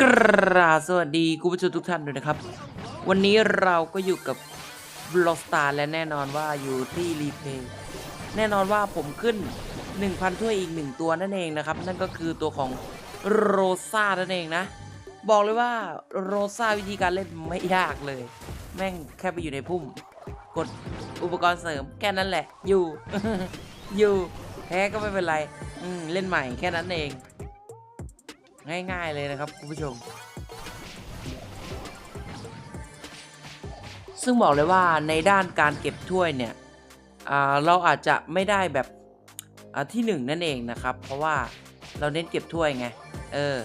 กราบสวัสดีคุณผู้ชมทุกท่านด้วยนะครับ วันนี้เราก็อยู่กับบล็อกสตาร์และแน่นอนว่าอยู่ที่รีเพย์แน่นอนว่าผมขึ้น 1,000 ถ้วยอีกหนึ่งตัวนั่นเองนะครับ นั่นก็คือตัวของโรซ่านั่นเองนะ บอกเลยว่าโรซ่าวิธีการเล่นไม่ยากเลย แม่งแค่ไปอยู่ในพุ่ม กดอุปกรณ์เสริมแค่นั้นแหละ อยู่ อยู่แพ้ก็ไม่เป็นไรเล่นใหม่แค่นั้นเอง ง่ายๆเลยนะครับคุณผู้ชม ซึ่งบอกเลยว่าในด้านการเก็บถ้วยเนี่ยเราอาจจะไม่ได้แบบที่หนึ่งนั่นเองนะครับ เพราะว่าเราเน้นเก็บถ้วยไงเออ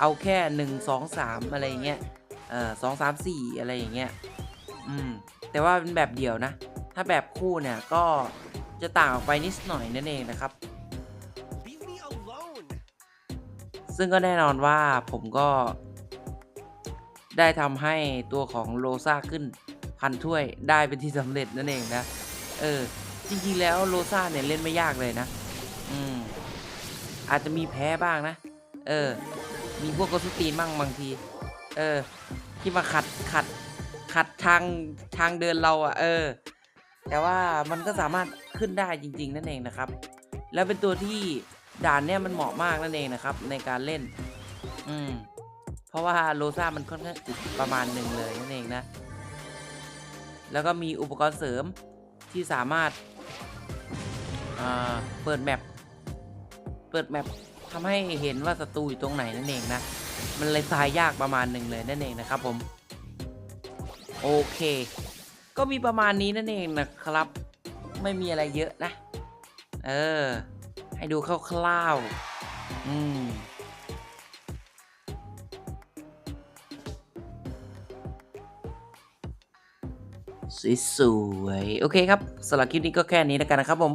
เอาแค่หนึ่งสองสามอะไรอย่างเงี้ยเออสองสามสี่อะไรอย่างเงี้ยอืมแต่ว่าเป็นแบบเดี่ยวนะ ถ้าแบบคู่เนี่ยก็จะต่างออกไปนิดหน่อยนั่นเองนะครับ ซึ่งก็แน่นอนว่าผมก็ได้ทำให้ตัวของโลซาขึ้นพันถ้วยได้เป็นที่สำเร็จนั่นเองนะ เออ จริงๆแล้วโลซาเนี่ยเล่นไม่ยากเลยนะ อืม อาจจะมีแพ้บ้างนะ เออ มีพวกกสุตีนมั่งบางที เออ ที่มาขัดขัดขัดทางทางเดินเราอะ่ะ เออ แต่ว่ามันก็สามารถขึ้นได้จริง ๆ นั่นเองนะครับ แล้วเป็นตัวที่ ด่านเนี่ยมันเหมาะมากนั่นเองนะครับ ในการเล่น อืม เพราะว่าโลซ่ามันค่อนข้างอึดประมาณหนึ่งเลยนั่นเองนะ แล้วก็มีอุปกรณ์เสริมที่สามารถอ่าเปิดแมป เปิดแมปทำให้เห็นว่าศัตรูอยู่ตรงไหนนั่นเองนะ มันเลยตายยากประมาณหนึ่งเลยนั่นเองนะครับผม โอเค ก็มีประมาณนี้นั่นเองนะครับ ไม่มีอะไรเยอะนะ เออ ให้ดูคร่าวๆอืมสวยๆ โอเคครับสำหรับคลิปนี้ก็แค่นี้แล้วกันนะครับผม